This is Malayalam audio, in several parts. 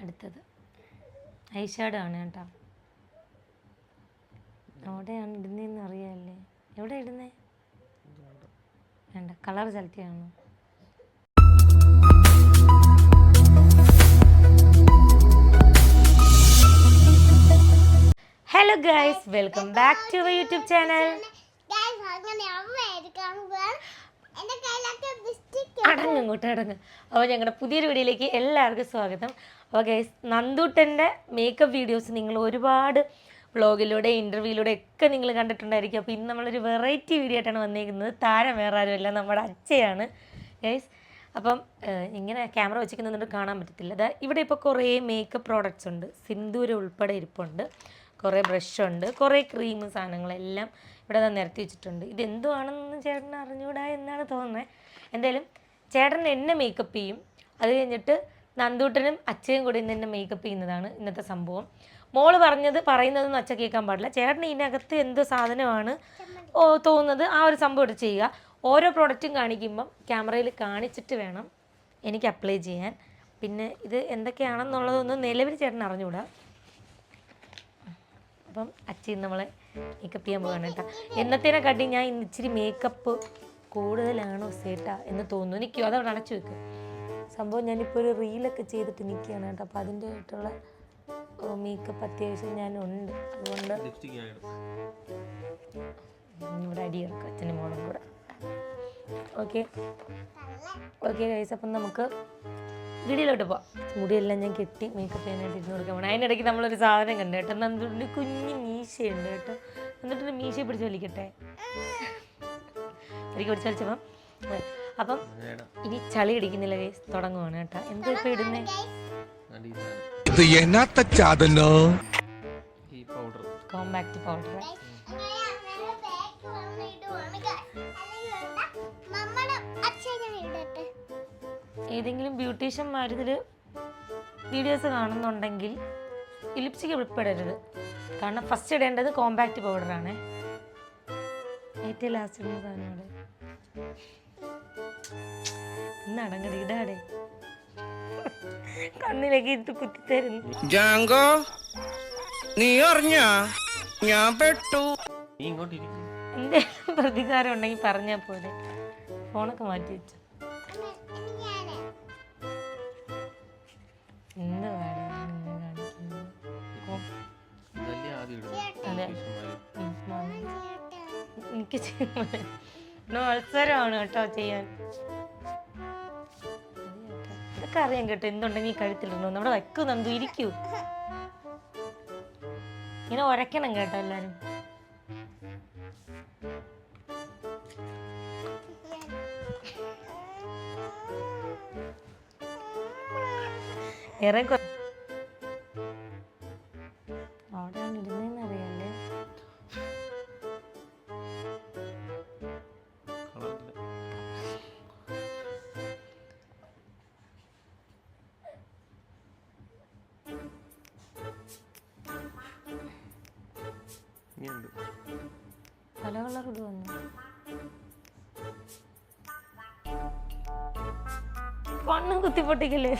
അടുത്തത്. ഐഷാഡോ ആണ് കേട്ടോ എവിടെയാണ് ഇടുന്നതെന്ന് അറിയാമല്ലേ എവിടെ ഇടുന്നേ? വേണ്ട. കളർ സെലക്ട് ചെയ്യണം. Hello guys welcome back to YouTube channel Guys, അങ്ങനെ അമ്മ എടുക്കാൻ പോവാൻ എന്റെ കയ്യിലൊക്കെ ബിസ്റ്റിക് അടങ്ങ് ഇങ്ങോട്ട് അടങ്ങ്. അപ്പോൾ ഞങ്ങളുടെ പുതിയൊരു വീഡിയോയിലേക്ക് എല്ലാവർക്കും സ്വാഗതം. അപ്പോൾ ഗൈസ് നന്ദൂട്ടന്റെ മേക്കപ്പ് വീഡിയോസ് നിങ്ങൾ ഒരുപാട് വ്ളോഗിലൂടെ ഇന്റർവ്യൂയിലൂടെ ഒക്കെ നിങ്ങൾ കണ്ടിട്ടുണ്ടായിരിക്കും. അപ്പോൾ ഇന്ന് നമ്മളൊരു വെറൈറ്റി വീഡിയോ ആയിട്ടാണ് വന്നിരിക്കുന്നത് താരം വേറെ ആരുമല്ല നമ്മുടെ അച്ഛയാണ് ഗൈസ് അപ്പം ഇങ്ങനെ ക്യാമറ വെച്ചിരിക്കുന്നതുകൊണ്ട് കാണാൻ പറ്റത്തില്ല. അതാ ഇവിടെ ഇപ്പോൾ കുറേ മേക്കപ്പ് പ്രോഡക്റ്റ്സ് ഉണ്ട്. സിന്ദൂരം ഉൾപ്പെടെ ഇരിപ്പുണ്ട്. കുറേ ബ്രഷുണ്ട് കുറേ ക്രീം സാധനങ്ങളെല്ലാം ഇവിടെ നിരത്തി വെച്ചിട്ടുണ്ട്. ഇതെന്തുവാണെന്ന് ചേട്ടൻ അറിഞ്ഞുകൂടാ എന്നാണ് തോന്നുന്നത് എന്തായാലും ചേട്ടൻ എന്നെ മേക്കപ്പ് ചെയ്യും. അത് കഴിഞ്ഞിട്ട് നന്ദൂട്ടനും അച്ഛയും കൂടി ഇന്ന് എന്നെ മേക്കപ്പ് ചെയ്യുന്നതാണ് ഇന്നത്തെ സംഭവം. മോൾ പറഞ്ഞത് പറയുന്നതൊന്നും അച്ഛ കേൾക്കാൻ പാടില്ല. ചേട്ടൻ ഇതിനകത്ത് എന്ത് സാധനമാണ് തോന്നുന്നത് ആ ഒരു സംഭവം എടുത്ത് ചെയ്യുക. ഓരോ പ്രോഡക്റ്റും കാണിക്കുമ്പം ക്യാമറയിൽ കാണിച്ചിട്ട് വേണം എനിക്ക് അപ്ലൈ ചെയ്യാൻ. പിന്നെ ഇത് എന്തൊക്കെയാണെന്നുള്ളതൊന്നും നിലവിൽ ചേട്ടൻ അറിഞ്ഞുകൂടാ. അപ്പം അച്ഛൻ നമ്മളെ മേക്കപ്പ് ചെയ്യാൻ പോകണം കേട്ടോ. എന്നത്തേനെ കാട്ടി ഞാൻ ഇന്ന് ഇച്ചിരി മേക്കപ്പ് കൂടുതലാണോ സേട്ട എന്ന് തോന്നുന്നു. നിൽക്കുമോ അതവിടെ അടച്ചു വെക്കും. സംഭവം ഞാനിപ്പോൾ ഒരു റീലൊക്കെ ചെയ്തിട്ട് നിൽക്കുകയാണ് കേട്ടോ. അപ്പോൾ അതിന്റെ ആയിട്ടുള്ള മേക്കപ്പ് അത്യാവശ്യം ഞാനുണ്ട്. അതുകൊണ്ട് ഇവിടെ അടി കിടക്കും അച്ഛനും മോളും കൂടെ. ഓക്കെ. ഓക്കെ ഗൈസ് അപ്പം നമുക്ക് വീഡിയോയിലോട്ട് പോവാം. മുടിയെല്ലാം ഞാൻ കെട്ടി മേക്കപ്പ് ചെയ്യാനായിട്ട് ഇരുന്ന് കൊടുക്കാൻ പോകണം അതിനിടയ്ക്ക് നമ്മളൊരു സാധനം കണ്ടു കേട്ടോ. നന്ദുണ്ട് കുഞ്ഞ് മീശയുണ്ട് കേട്ടോ. എന്നിട്ടൊരു മീശയെ പിടിച്ച് വലിക്കട്ടെ? എനിക്ക് പിടിച്ച് വലിച്ചപ്പം. അപ്പം ഇനി ചളി ഇടിക്കുന്നില്ല കേസ് തുടങ്ങുവാണ് കേട്ടോ. എന്താ ഇപ്പൊ ഇടുന്നേ? പൗഡർ ഏതെങ്കിലും ബ്യൂട്ടീഷ്യന്മാരിതിൽ വീഡിയോസ് കാണുന്നുണ്ടെങ്കിൽ ലിപ്സ്റ്റിക് ഉൾപ്പെടരുത്. കാരണം ഫസ്റ്റ് ഇടേണ്ടത് കോമ്പാക്റ്റ് പൗഡറാണ് ഏറ്റവും ലാസ്റ്റ് ഇടുന്ന സാധനമാണ്. ഇന്ന് അടങ്ങടി ഇടാടെ. കണ്ണിലേക്ക് ഇത് കുത്തിത്തരുന്നു ജാങ്കോ നീ അറിഞ്ഞ? ഞാൻ പെട്ടു. നീ ഇങ്ങോട്ട് ഇരിക്കും. എന്റെ പ്രതികാരം ഉണ്ടെങ്കിൽ പറഞ്ഞാൽ പോലെ ഫോണൊക്കെ മാറ്റി വെച്ചു. എനിക്ക് അവസരമാണ് കേട്ടോ ചെയ്യാൻ. ഇതൊക്കെ അറിയാൻ കേട്ടോ എന്തുണ്ടെങ്കിൽ കഴുത്തിലിടണോ? നമ്മുടെ വയ്ക്കൂ നന്ദു ഇരിക്കൂ. ഇങ്ങനെ ഉരയ്ക്കണം കേട്ടോ എല്ലാരും വേറെ കളർ ഇടുവന്നു കണ്ണും കുത്തിപ്പൊട്ടിക്കല്ലേ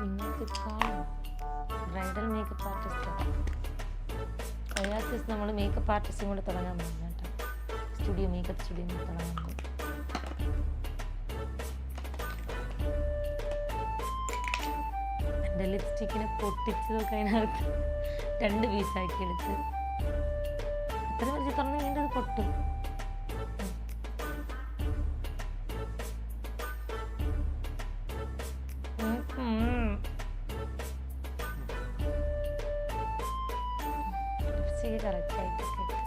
നിങ്ങൾക്ക് കാണും ബ്രൈഡൽ മേക്കപ്പ് ആർട്ടിസ്റ്റ് ഒയാസിസ് നമ്മൾ മേക്കപ്പ് ആർട്ടിസ്റ്റും കൂടെ തുടങ്ങാൻ പോകുന്നു കേട്ടോ. സ്റ്റുഡിയോ മേക്കപ്പ് സ്റ്റുഡിയോ തുടങ്ങാൻ പോകും ലിപ്സ്റ്റിക്കിനെ പൊട്ടിച്ചതൊക്കെ അതിനകത്ത് രണ്ട് പീസാക്കി എടുത്ത് അത്ര വലിയ തുറന്ന് കഴിഞ്ഞിട്ട് അത് പൊട്ടും. ലിപ്സ്റ്റിക്ക് കറക്റ്റായിട്ടൊക്കെ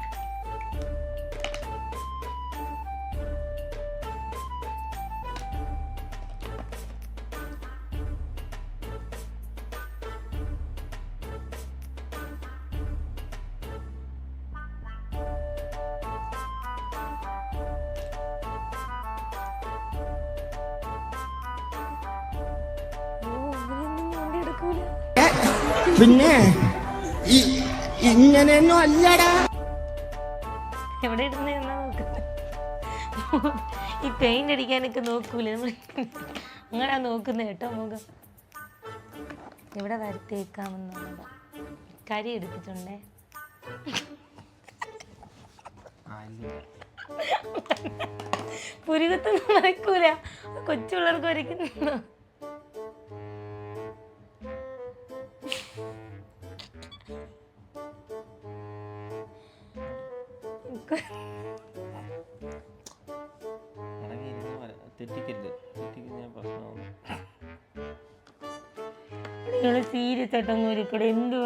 പിന്നെ ഇങ്ങനെയൊന്നും അല്ലടാ. എവിടെ ഇരുന്ന് എന്നാ നോക്കുന്നത് ഈ പെയിന്റ് അടിക്കാനൊക്കെ നോക്കൂലേ നമ്മൾ അങ്ങനെ നോക്കുന്നത് കേട്ടോ മുഖം. ഇവിടെ വരത്തേക്കാമെന്നുള്ളത് കരി എടുത്തിട്ടുണ്ടേ? പുരുകത്തൊന്നും വരക്കൂല. കൊച്ചു പിള്ളേർക്ക് വരയ്ക്കുന്നു തെറ്റിക്കരുത്. തെറ്റിക്കുന്ന പ്രശ്നമാണ് ഇയാൾ എന്ത്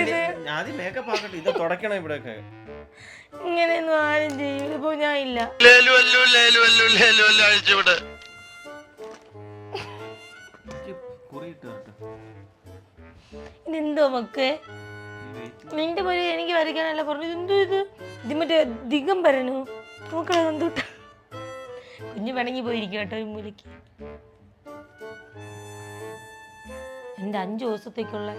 ഇത് എന്നെ- ആദ്യം മേക്കപ്പ് ആക്കട്ടെ. ഇത് തുടക്കണം ഇവിടെയൊക്കെ. ഇങ്ങനെയൊന്നും ആരും ചെയ്യും ഇപ്പൊ ഞാൻ ഇല്ല. ഇതെന്തോ മക്ക് നിന്റെ പോലെ എനിക്ക് വരയ്ക്കാനല്ല പറഞ്ഞു എന്തോ ഇത്? ഇത് മറ്റേ പറഞ്ഞു നോക്കണ എന്തൂട്ട കുഞ്ഞു പിണങ്ങി പോയിരിക്കും കേട്ടോ ഈ മൂലയ്ക്ക്. എന്റെ അഞ്ച് ദിവസത്തേക്കുള്ള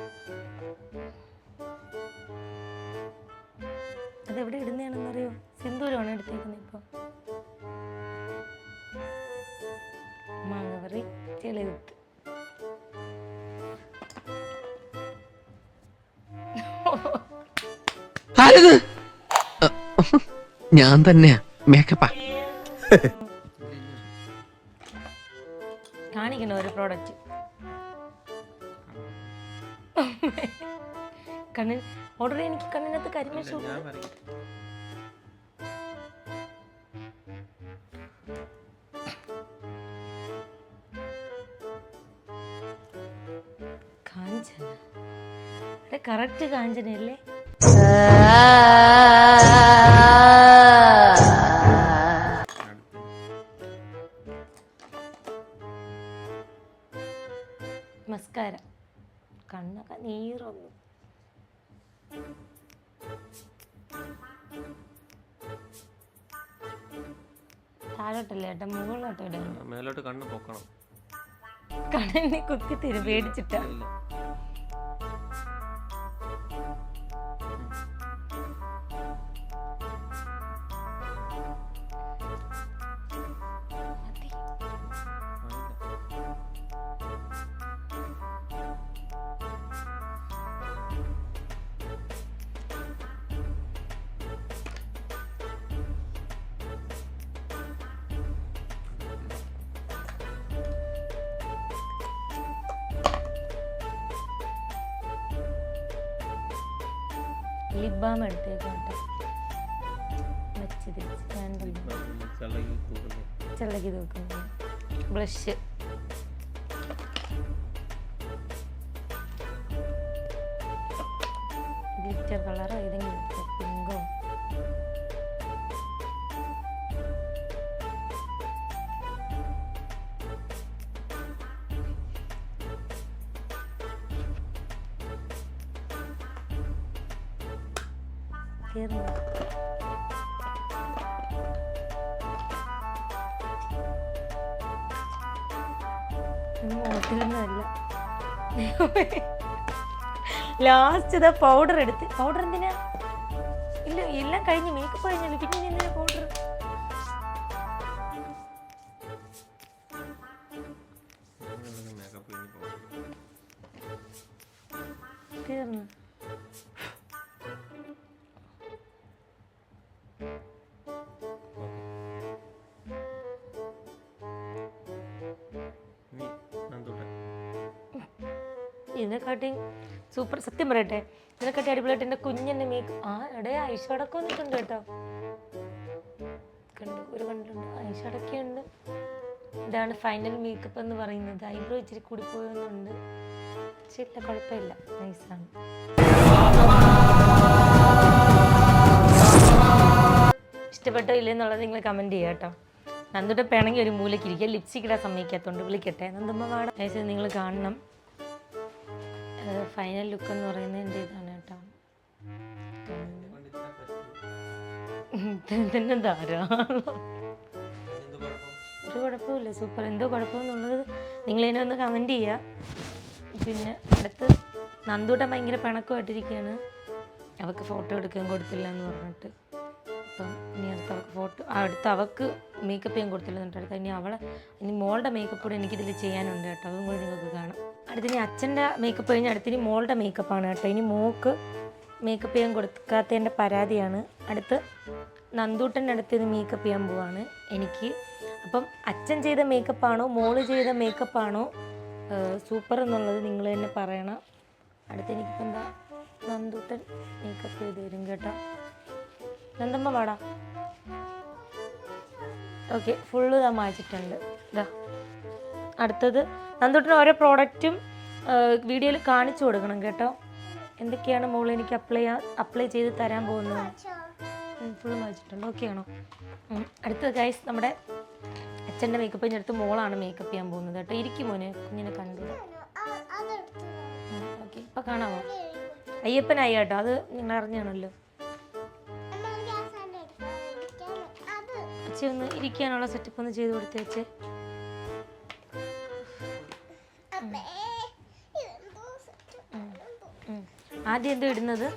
അതെവിടെ ഇടുന്നതാണെന്നറിയോ? സിന്ദൂരമാണ് എടുത്തേക്കുന്നത് ഇപ്പൊ. മാങ്ങവറി ചെളികുത്ത് ഞാൻ തന്നെയാ മേക്കപ്പാ. കാണിക്കുന്ന ഒരു പ്രോഡക്റ്റ് കണ്ണിൽ ഓർഡർ എനിക്ക് കണ്ണിനകത്ത് കരിമേശ ഞാൻ പറയും. കാഞ്ചന. അതെ കറക്റ്റ് കാഞ്ചനയല്ലേ? മസ്കാര കണ്ണൊക്കെ നീറൊന്നു. ഏട്ടാ മുകളിലോട്ടോ മേലോട്ട് കണ്ണ് പൊക്കണം. കണ്ണിനെ കുത്തി തരും പേടിച്ചിട്ടാ. ലിപ് ബാം എടുത്തേക്കാം കേട്ടോ വെച്ച് തേച്ച് ക്യാൻഡിൽ ചളകി കൂടുന്നു ചെള്ളക്ക് തൂക്കുന്നു. ബ്ലഷ്. മോട്ടിലൊന്നുമല്ല ലാസ്റ്റ് പൗഡർ എടുത്ത്. പൗഡർ എന്തിനാ? ഇല്ല എല്ലാം കഴിഞ്ഞ് മേക്കപ്പ് കഴിഞ്ഞല്ലോ? പിന്നെ പൗഡർ ഇതിനെക്കാട്ടി സൂപ്പർ സത്യം പറയട്ടെ. ഇതിനെക്കാട്ടി അടിപൊളിയായിട്ട് എന്റെ കുഞ്ഞെന്നെ മേക്ക് ആ എടേ ഐഷടക്കം വന്നിട്ടുണ്ട് കേട്ടോ. കണ്ടു ഒരു കണ്ടുണ്ട് ഐഷ അടക്കുണ്ട് ഇതാണ് ഫൈനൽ മേക്കപ്പ് എന്ന് പറയുന്നത്. ഐബ്രോ ഇച്ചിരി കൂടി പോയെന്നുണ്ട് പക്ഷെ കുഴപ്പമില്ല. നൈസാണ് ഇഷ്ടപ്പെട്ടോ ഇല്ലെന്നുള്ളത് നിങ്ങൾ കമന്റ് ചെയ്യുക കേട്ടോ. നന്ദുടെ പിണങ്ങി ഒരു മൂലയ്ക്ക് ഇരിക്കുക. ലിപ്സ്റ്റിക് ഇടാൻ സമ്മതിക്കാത്തതുകൊണ്ട് വിളിക്കട്ടെ. നന്ദുമ്മ വാടാ നിങ്ങൾ കാണണം. ഫൈനൽ ലുക്ക് എന്ന് പറയുന്നത് എന്റെ ഇതാണ് കേട്ടോ. തന്നെ ധാരാളം? ഒരു കുഴപ്പമില്ല സൂപ്പർ എന്തോ കുഴപ്പമെന്നുള്ളത് നിങ്ങളിതിനെ ഒന്ന് കമന്റ് ചെയ്യുക പിന്നെ അടുത്ത് നന്ദൂട്ടൻ ഭയങ്കര പിണക്കമായിട്ടിരിക്കുകയാണ്. അവൾക്ക് ഫോട്ടോ എടുക്കാൻ കൊടുത്തില്ല എന്ന് പറഞ്ഞിട്ട്. അപ്പം ഇനി അടുത്ത അവൾക്ക് ഫോട്ടോ അടുത്ത അവൾക്ക് മേക്കപ്പ് ചെയ്യാൻ കൊടുത്തില്ല എന്നിട്ട് അടുത്ത ഇനി അവളെ ഇനി മോളുടെ മേക്കപ്പ് കൂടെ എനിക്കിതിൽ ചെയ്യാനുണ്ട് കേട്ടോ. അതും കൂടി നിങ്ങൾക്ക് കാണാം. അടുത്ത് ഇനി അച്ഛന്റെ മേക്കപ്പ് കഴിഞ്ഞ് അടുത്തിനി മോളുടെ മേക്കപ്പാണ് കേട്ടോ. ഇനി മോക്ക് മേക്കപ്പ് ചെയ്യാൻ കൊടുക്കാത്തതിന്റെ പരാതിയാണ്. അടുത്ത് നന്ദൂട്ടന്റെ അടുത്ത് ഇത് മേക്കപ്പ് ചെയ്യാൻ പോവാണ് എനിക്ക്. അപ്പം അച്ഛൻ ചെയ്ത മേക്കപ്പാണോ മോൾ ചെയ്ത മേക്കപ്പാണോ സൂപ്പർ എന്നുള്ളത് നിങ്ങൾ തന്നെ പറയണം. അടുത്ത് എനിക്കിപ്പോൾ എന്താ നന്ദൂട്ടൻ മേക്കപ്പ് ചെയ്ത് തരും കേട്ടോ. നന്ദമ്മ വാടാ. ഓക്കെ ഫുള്ള് ഇതാ മാച്ചിട്ടുണ്ട് ഇതാ അടുത്തത് നന്ദുട്ടന് ഓരോ പ്രോഡക്റ്റും വീഡിയോയിൽ കാണിച്ചു കൊടുക്കണം കേട്ടോ. എന്തൊക്കെയാണ് മോൾ എനിക്ക് അപ്ലൈ അപ്ലൈ ചെയ്ത് തരാൻ പോകുന്നത്? ഫുൾ വായിച്ചിട്ടുണ്ട് ഓക്കെ ആണോ? അടുത്തത് ഗൈസ് നമ്മുടെ അച്ഛന്റെ മേക്കപ്പ് കഴിഞ്ഞെടുത്ത് മോളാണ് മേക്കപ്പ് ചെയ്യാൻ പോകുന്നത് കേട്ടോ. ഇരിക്കും മോനെ കുഞ്ഞിനെ കണ്ടു. ഓക്കെ ഇപ്പം കാണാമോ? അയ്യപ്പനായി കേട്ടോ അത് നിങ്ങൾ അറിഞ്ഞാണല്ലോ. അച്ഛൻ ഒന്ന് ഇരിക്കാനുള്ള സെറ്റപ്പ് ഒന്ന് ചെയ്ത് കൊടുത്തേ ആദ്യം എന്തോ ഇടുന്നത്?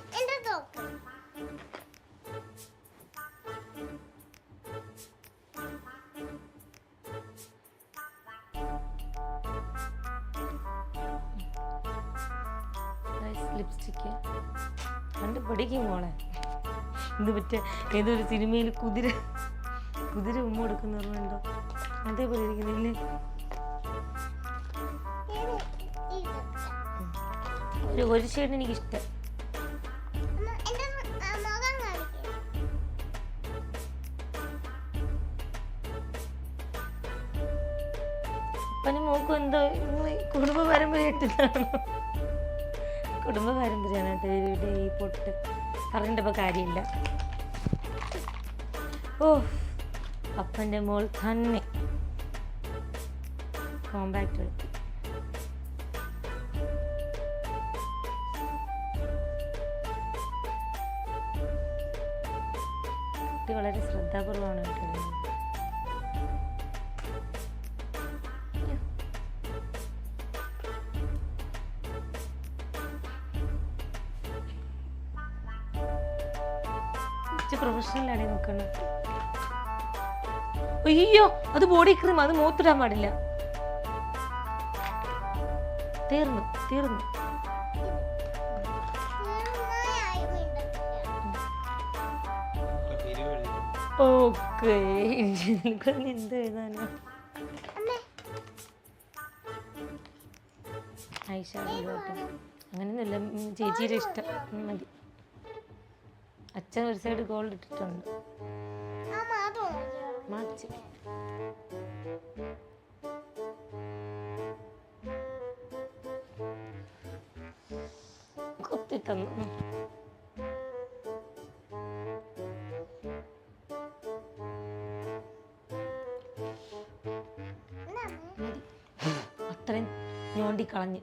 ലിപ്സ്റ്റിക്ക് കണ്ട് പഠിക്കും മോളെ. ഇത് മറ്റേ ഏതൊരു സിനിമയിൽ കുതിര കുതിര ഉമ്മ കൊടുക്കുന്നുണ്ടോ അതേപോലെ ഇരിക്കുന്നില്ലേ ഒരു ഒരു ഷെയ്ഡ് എനിക്ക് ഇഷ്ടം അമ്മ എന്റെ മു- ആ, മുഖം കാണിക്ക് അപ്പന് മോക്കും എന്തോ കുടുംബ പാരമ്പര്യമായിട്ടാണ് കുടുംബ പാരമ്പര്യമാണ് കേട്ടോ ഈ പൊട്ട്. പറഞ്ഞിട്ട് ഇപ്പോൾ കാര്യമില്ല. ഓ അപ്പന്റെ മോൾ തന്നെ കോമ്പാക്റ്റ് എടുത്തു വളരെ ശ്രദ്ധാപൂർവമാണ് കേട്ടത്. പ്രൊഫഷണലാണ് നോക്കണം. അയ്യോ അത് ബോഡി ക്രീം അത് മൂത്തിടാൻ പാടില്ല. തീർന്നു തീർന്നു. ഓക്കെ. എന്ത് എഴുതാനോ? കേട്ടോ അങ്ങനെയൊന്നുമില്ല. ചേച്ചിയുടെ ഇഷ്ടം. മതി. അച്ഛൻ ഒരു സൈഡ് ഗോൾഡ് ഇട്ടിട്ടുണ്ട്. മാച്ച്. കൊത്തി തന്നു. കളഞ്ഞ്.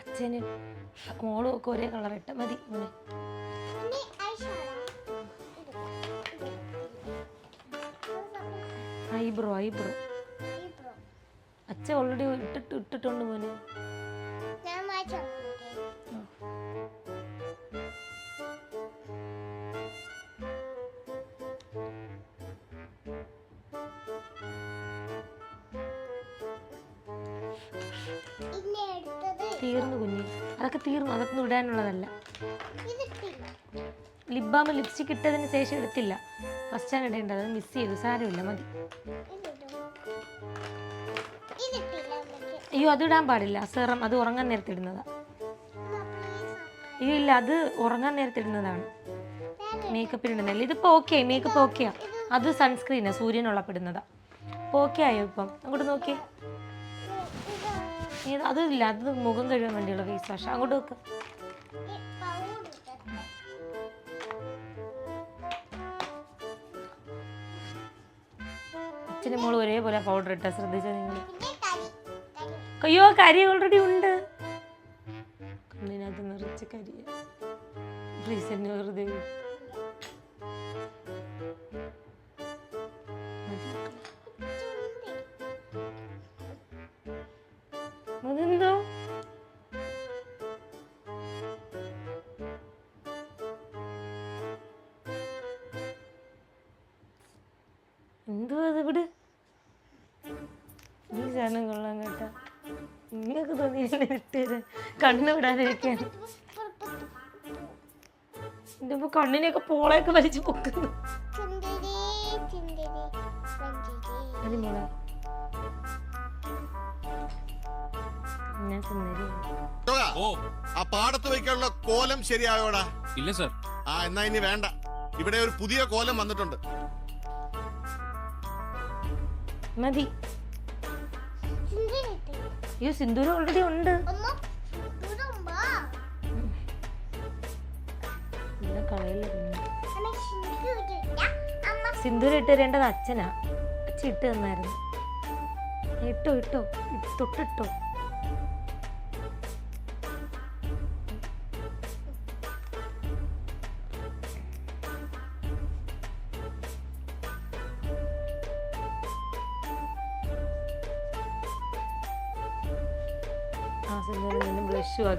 അച്ഛന് മോളും ഒക്കെ ഒരേ കളർ ഇട്ട മതി മോനെ ഐബ്രോ ഐബ്രോ. അച്ഛ ഓൾറെഡി ഇട്ടിട്ട് ഇട്ടിട്ടുണ്ട് മോനെ. ഇടാനുള്ളതല്ല ലിപ് ബാം ലിപ്സ്റ്റിക് ഇട്ടതിന് ശേഷം എടുത്തില്ല. ഫസ്റ്റ് ആണ് ഇടേണ്ടത്. അത് മിസ് ചെയ്തു. സാരമില്ല മതി. അയ്യോ അത് ഇടാൻ പാടില്ല. സെറം അത് ഉറങ്ങാൻ നേരത്തെ ഇടുന്നതാ. അയ്യോ ഇല്ല അത് ഉറങ്ങാൻ നേരത്തെ ഇടുന്നതാണ്. മേക്കപ്പിന് ഇടുന്നില്ല ഇതിപ്പോൾ ഓക്കെ മേക്കപ്പ് ഓക്കെയാ അത് സൺസ്ക്രീനാണ് സൂര്യൻ ഉള്ളപ്പെടുന്നതാ. അപ്പോൾ ഓക്കെ ആയോ ഇപ്പം? അങ്ങോട്ട് നോക്കിയേ. അതില്ല അത് മുഖം കഴുകാൻ വേണ്ടിയുള്ള ഫേസ് വാഷ് അങ്ങോട്ട് വെക്ക് അച്ഛനും മോളും ഒരേപോലെ പൗഡർ ഇട്ട ശ്രദ്ധിച്ച നിങ്ങൾ? കരി കരി. അയ്യോ കരി ഓൾറെഡി ഉണ്ട്. കണ്ണിനകത്ത് നിറച്ച് കരിയ. പ്ലീസ് എന്നെ വെറുതെ സാധനം കൊള്ളാൻ കേട്ടാ നിങ്ങൾക്ക് തോന്നി എന്നെ കണ്ണു വിടാതിരിക്കാൻ. എന്റെ ഇപ്പൊ കണ്ണിനെയൊക്കെ പോളയൊക്കെ വലിച്ചു പൊക്കുന്നു. ഓ. ആ പാടത്ത് വയ്ക്കാനുള്ള കോലം ശരിയായോടാ. ഇല്ല സർ. ആ എന്നാ ഇനി വേണ്ട. ഇവിടെ ഒരു പുതിയ കോലം വന്നിട്ടുണ്ട്. മതി. അയ്യോ സിന്ദൂരം ഓൾറെഡി ഉണ്ട്. സിന്ദൂരം ഇട്ട് തരേണ്ടത് അച്ഛനാ. അച്ഛൻ ഇട്ട് തന്നായിരുന്നു. ഇട്ടോ ഇട്ടോ തൊട്ടിട്ടോ.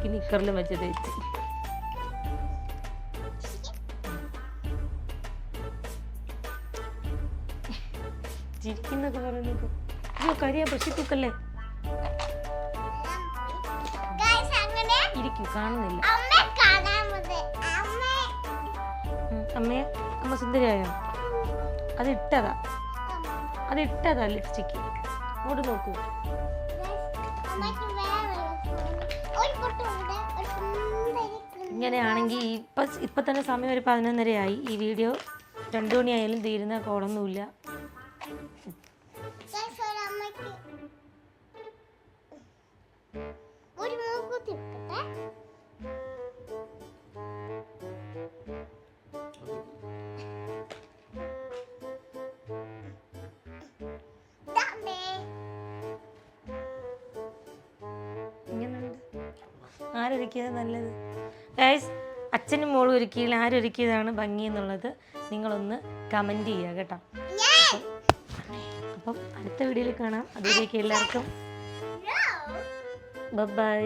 ആക്കി നിക്കറിലും വെച്ച് തേച്ച്. ചിരിക്കുന്നൊക്കെ പറയുന്നത്. അയ്യോ കരിയാ ബ്രഷി തൂക്കല്ലേ ഇരിക്കും കാണുന്നില്ല. അമ്മയെ അമ്മ സുന്ദരിയായോ? അത് ഇട്ടതാ അത് ഇട്ടതാ ലിപ്സ്റ്റിക്ക്. അങ്ങോട്ട് നോക്കൂ. ഇങ്ങനെയാണെങ്കിൽ ഇപ്പം ഇപ്പം തന്നെ സമയം ഒരു പതിനൊന്നരയായി. ഈ വീഡിയോ രണ്ടു മണിയായാലും തീരുന്ന കോളൊന്നുമില്ല ആരൊരുക്കിയത് നല്ലത്? ഗൈസ് അച്ഛനും മോളും ഒരുക്കിയിൽ ആരൊരുക്കിയതാണ് ഭംഗി എന്നുള്ളത് നിങ്ങളൊന്ന് കമന്റ് ചെയ്യുക കേട്ടോ. അപ്പം അടുത്ത വീഡിയോയിൽ കാണാം. അതിലേക്ക് എല്ലാവർക്കും. ബൈ